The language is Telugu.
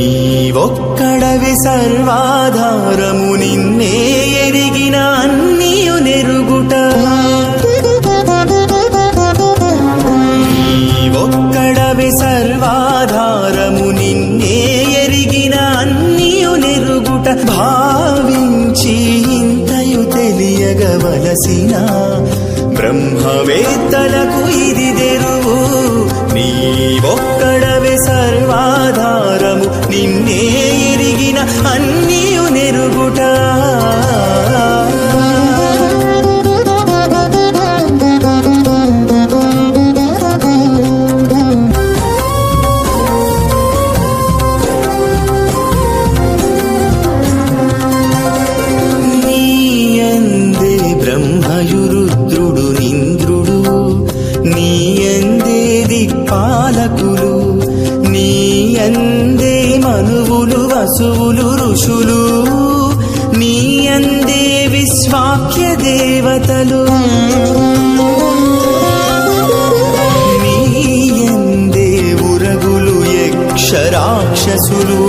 నీవొక్కడవి సర్వాధారము నిన్నే ఎరిగిన అన్నీయు నెరుగుట. నీవొక్కడవి సర్వాధారము నిన్నే ఎరిగిన అన్నీయు నెరుగుట. భావించి ఇంతయు తెలియగవలసిన బ్రహ్మవేత్తలకు ఇది తెరువు. నీవొక్కడవే సర్వాధారము అన్నియు నెరుగుట. నీయందే బ్రహ్మయురుద్రుడు నింద్రుడు నీయందే దిక్పాలకులు నీయందే వసువులు ఋషులు నీ అందే విశ్వాఖ్య దేవతలు. నీ నీయందే ఉరగులు యక్షరాక్షసులు